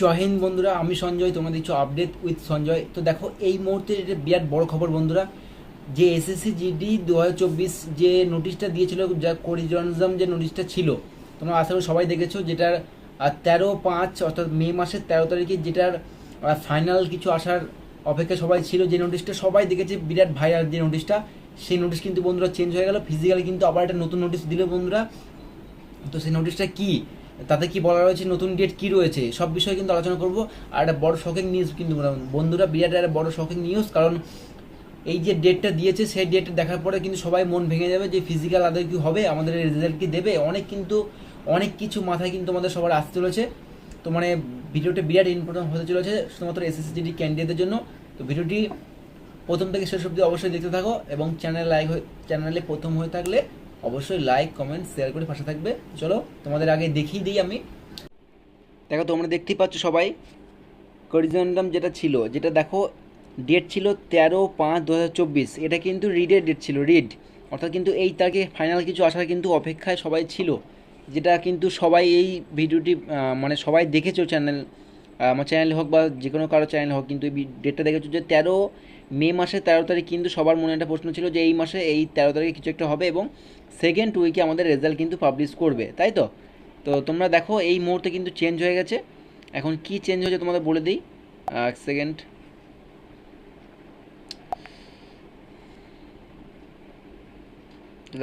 জয় বন্ধুরা, আমি সঞ্জয় তোমরা দেখছ আপডেট উইথ সঞ্জয়। তো দেখো, এই মুহূর্তে এটা বিরাট বড় খবর বন্ধুরা, যে এসএসসি জিডি দু হাজার চব্বিশ যে নোটিশটা দিয়েছিল, যা করিজনজম যে নোটিশটা ছিল, তোমরা আশা করি সবাই দেখেছ, যেটার তেরো পাঁচ, অর্থাৎ মে মাসের তেরো তারিখে যেটার ফাইনাল কিছু আসার অপেক্ষা সবাই ছিল, যে নোটিশটা সবাই দেখেছে, বিরাট ভাইরাল যে নোটিশটা সেই নোটিশ কিন্তু বন্ধুরা চেঞ্জ হয়ে গেল ফিজিক্যালি কিন্তু আবার একটা নতুন নোটিশ দিল বন্ধুরা। তো সেই নোটিশটা কি? তাতে কি বলা রয়েছে, নতুন ডেট কি রয়েছে, সব বিষয়ে কিন্তু আলোচনা করব। আর একটা বড় শকিং নিউজ কিন্তু বন্ধুরা বিরাট একটা বড় শকিং নিউজ কারণ এই যে ডেটটা দিয়েছে, সেই ডেটটা দেখার পরে কিন্তু সবাই মন ভেঙে যাবে যে ফিজিক্যাল আদৌ কি হবে, আমাদের রেজাল্ট কি দেবে। অনেক কিন্তু, অনেক কিছু মাথায় কিন্তু আমাদের সবার আসতে চলেছে। তো মানে ভিডিওটা বিরাট ইম্পর্টেন্ট হতে চলেছে, শুধুমাত্র এসএসসিডি ক্যান্ডিডেটদের জন্য। তো ভিডিওটি প্রথম থেকে শেষ অবধি অবশ্যই দেখতে থাকো এবং চ্যানেল লাইক চ্যানেলে প্রথম হয়ে থাকলে অবশ্যই লাইক কমেন্ট শেয়ার করে পাশে থাকবে। চলো, তোমাদের আগে দেখিয়ে দিই আমি। দেখো, তোমরা দেখতেই পাচ্ছ সবাই করিজনডাম যেটা ছিল, যেটা দেখো ডেট ছিল তেরো পাঁচ দু এটা কিন্তু রিডের ডেট ছিল রিড অর্থাৎ কিন্তু এই তারিখে ফাইনাল কিছু আসার কিন্তু অপেক্ষায় সবাই ছিল। যেটা কিন্তু সবাই এই ভিডিওটি মানে সবাই দেখেছ চ্যানেল আমার চ্যানেল হোক বা যে কোনো কারও চ্যানেল হোক, কিন্তু এই ডেটটা দেখেছ যে তেরো মে মাসের তেরো তারিখ কিন্তু সবার মনে একটা প্রশ্ন ছিল যে এই মাসে এই তেরো তারিখে কিছু একটা হবে এবং সেকেন্ড উইকে আমাদের রেজাল্ট কিন্তু পাবলিশ করবে, তাই তো? তো তোমরা দেখো, এই মুহূর্তে কিন্তু চেঞ্জ হয়ে গেছে। এখন কি চেঞ্জ হয়েছে তোমাদের বলে দিই। এক সেকেন্ড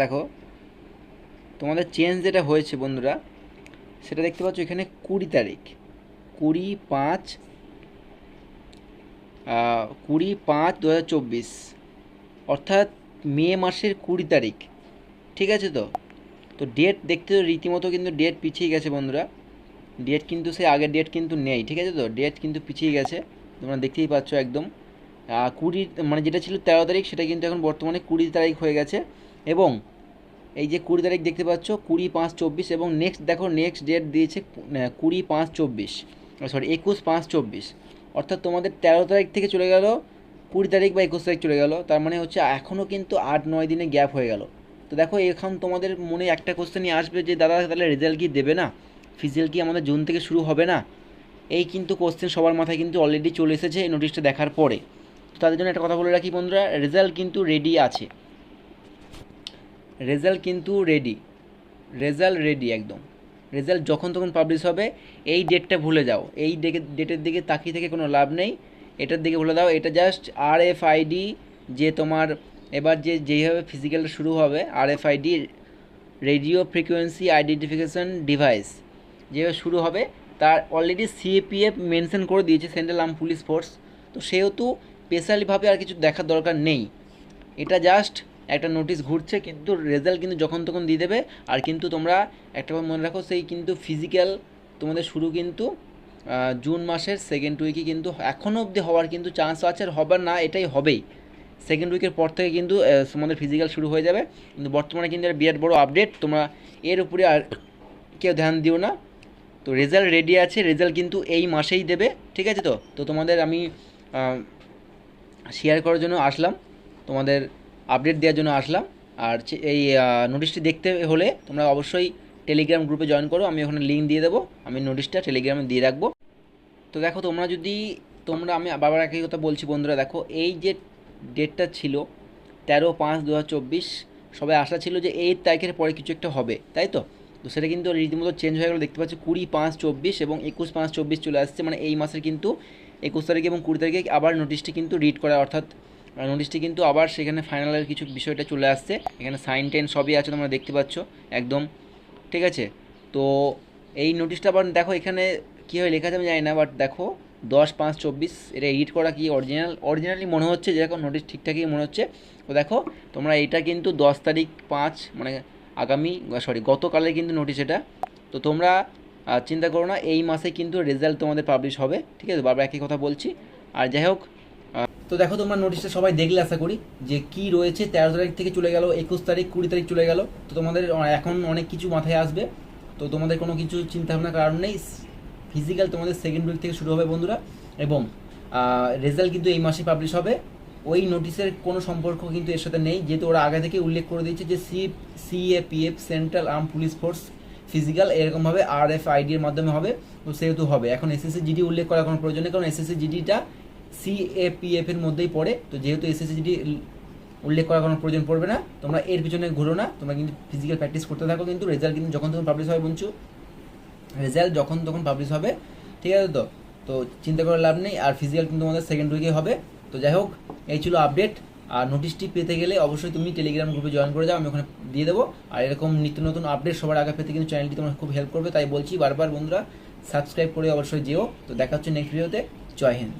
দেখো, তোমাদের চেঞ্জ যেটা হয়েছে বন্ধুরা, সেটা দেখতে পাচ্ছ এখানে কুড়ি তারিখ। কুড়ি পাঁচ কুড়ি পাঁচ দু হাজার চব্বিশ, অর্থাৎ মে মাসের কুড়ি তারিখ, ঠিক আছে তো? তো ডেট দেখতে তো রীতিমতো কিন্তু ডেট পিছিয়ে গেছে বন্ধুরা। ডেট কিন্তু সে আগের ডেট কিন্তু নেই, ঠিক আছে তো? ডেট কিন্তু পিছিয়ে গেছে, তোমরা দেখতেই পাচ্ছ একদম। কুড়ি মানে যেটা ছিল তেরো তারিখ, সেটা কিন্তু এখন বর্তমানে কুড়ি তারিখ হয়ে গেছে। এবং এই যে কুড়ি তারিখ দেখতে পাচ্ছ, কুড়ি পাঁচ চব্বিশ এবং নেক্সট দেখো নেক্সট ডেট দিয়েছে কুড়ি পাঁচ চব্বিশ সরি একুশ পাঁচ চব্বিশ। অর্থাৎ তোমাদের তেরো তারিখ থেকে চলে গেল, কুড়ি তারিখ বা একুশ তারিখ চলে গেল, তার মানে হচ্ছে এখনও কিন্তু আট, নয় দিনে গ্যাপ হয়ে গেল। তো দেখো, এখন তোমাদের মনে একটা কোশ্চেনই আসবে যে, দাদা, তাহলে রেজাল্ট কি দেবে না? ফিজিক্যাল কি আমাদের জুন থেকে শুরু হবে না? এই কিন্তু কোশ্চেন সবার মাথায় কিন্তু অলরেডি চলে এসেছে এই নোটিশটা দেখার পরে। তো তাদের জন্য একটা কথা বলে রাখি বন্ধুরা রেজাল্ট কিন্তু রেডি আছে। রেজাল্ট কিন্তু রেডি রেজাল্ট রেডি একদম। রেজাল্ট যখন তখন পাবলিশ হবে, এই ডেটটা ভুলে যাও। এই ডেটের দিকে তাকিয়ে থেকে কোনো লাভ নেই। এটার দিকে ভুলে দাও। এটা জাস্ট আর এফ আইডি যে তোমার এবার যে যেইভাবে ফিজিক্যালটা শুরু হবে R F ID radio frequency identification device যেভাবে শুরু হবে, তার অলরেডি সিএপিএফ মেনশন করে দিয়েছে সেন্ট্রাল আর্ম পুলিশ ফোর্স তো সেহেতু স্পেশালিভাবে আর কিছু দেখার দরকার নেই। এটা জাস্ট একটা নোটিশ ঘুরছে, কিন্তু রেজাল্ট কিন্তু যখন তখন দিয়ে দেবে। আর কিন্তু তোমরা একটা কথা মনে রাখো, সেই কিন্তু ফিজিক্যাল তোমাদের শুরু কিন্তু জুন মাসের সেকেন্ড উইকে কিন্তু এখনও অবধি হওয়ার কিন্তু চান্স আছে, আর হবার না, এটাই হবেই। সেকেন্ড উইকের পর থেকে কিন্তু তোমাদের ফিজিক্যাল শুরু হয়ে যাবে। কিন্তু বর্তমানে কিন্তু একটা বিরাট বড় আপডেট তোমরা এর উপরে আর কেউ ধ্যান দিও না। তো রেজাল্ট রেডি আছে রেজাল্ট কিন্তু এই মাসেই দেবে, ঠিক আছে তো? তো তোমাদের আমি শেয়ার করার জন্য আসলাম। তোমাদের আপডেট দেওয়ার জন্য আসলাম। আর এই নোটিশটি দেখতে হলে তোমরা অবশ্যই টেলিগ্রাম গ্রুপে জয়েন করো। আমি ওখানে লিঙ্ক দিয়ে দেবো। আমি নোটিশটা টেলিগ্রামে দিয়ে রাখব। তো দেখো, তোমরা যদি, তোমরা আমি বাবার একই কথা বলছি বন্ধুরা, দেখো, এই যে ডেটটা ছিল তেরো পাঁচ দু সবাই আশা ছিল যে এই তারিখের পরে কিছু একটা হবে, তাই তো? তো সেটা কিন্তু রীতিমতো চেঞ্জ হয়ে গেলো। দেখতে পাচ্ছি, কুড়ি পাঁচ চব্বিশ এবং একুশ পাঁচ চব্বিশ চলে আসছে। মানে এই মাসের কিন্তু একুশ তারিখে এবং কুড়ি তারিখে আবার নোটিশটি কিন্তু রিড করা, অর্থাৎ নোটিশটি কিন্তু আবার সেখানে ফাইনালের কিছু বিষয়টা চলে আসছে। এখানে সাইন টেন সবই আছে তোমরা দেখতে পাচ্ছ, একদম। ঠিক আছে? তো এই নোটিশটা আবার দেখো এখানে কীভাবে লেখা আমি জানি না বাট দেখো দশ পাঁচ চব্বিশ, এটা এডিট করা কি অরিজিনাল অরিজিনালি মনে হচ্ছে যেরকম নোটিশ ঠিকঠাকই মনে হচ্ছে। তো দেখো তোমরা এটা কিন্তু দশ তারিখ পাঁচ মানে আগামী সরি গতকালের কিন্তু নোটিশ এটা। তো তোমরা চিন্তা করো না, এই মাসে কিন্তু রেজাল্ট তোমাদের পাবলিশ হবে। ঠিক আছে? বারবার একই কথা বলছি। আর যাই হোক তো দেখো তোমরা নোটিশটা সবাই দেখলে আশা করি যে কি রয়েছে, তেরো তারিখ থেকে চলে গেল, একুশ তারিখ, কুড়ি তারিখ চলে গেল। তো তোমাদের এখন অনেক কিছু মাথায় আসবে। তো তোমাদের কোনো কিছু চিন্তা ভাবনার কারণ নেই। ফিজিক্যাল তোমাদের সেকেন্ড উইক থেকে শুরু হবে বন্ধুরা। এবং রেজাল্ট কিন্তু এই মাসে পাবলিশ হবে। ওই নোটিশের কোনো সম্পর্ক কিন্তু এর সাথে নেই। যেহেতু ওরা আগে থেকে উল্লেখ করে দিয়েছে যে C CAPF central arm police force physical এরকমভাবে আর এফ আইডি এর মাধ্যমে হবে। তো সেহেতু হবে। এখন এসএসসি জিডি উল্লেখ করার কোনো প্রয়োজন নেই। কারণ এসএসসি জিডিটা সিএপিএফ এর মধ্যেই পড়ে। তো যেহেতু এসএসসি জিডি উল্লেখ করার কোনো প্রয়োজন পড়বে না, তোমরা এর পিছনে ঘুরো না, তোমরা কিন্তু ফিজিক্যাল প্র্যাকটিস করতে থাকো কিন্তু রেজাল্ট কিন্তু যখন তখন পাবলিশ হবে বঞ্চু। রেজাল্ট যখন তখন পাবলিশ হবে, ঠিক আছে তো? তো চিন্তা করার লাভ নেই, আর ফিজিক্যাল কিন্তু আমাদের সেকেন্ড উইকে হবে। তো যাই হোক, এই ছিল আপডেট আর নোটিশটি পেতে গেলে অবশ্যই তুমি টেলিগ্রাম গ্রুপে জয়েন করে যাও, আমি ওখানে দিয়ে দেবো। আর এরকম নিত্য নতুন আপডেট সবার আগে পেতে কিন্তু চ্যানেলটি তোমার খুব হেল্প করবে। তাই বলছি বারবার বন্ধুরা সাবস্ক্রাইব করে অবশ্যই যেও। তো দেখা হচ্ছে নেক্সট ভিডিওতে জয় হিন্দ।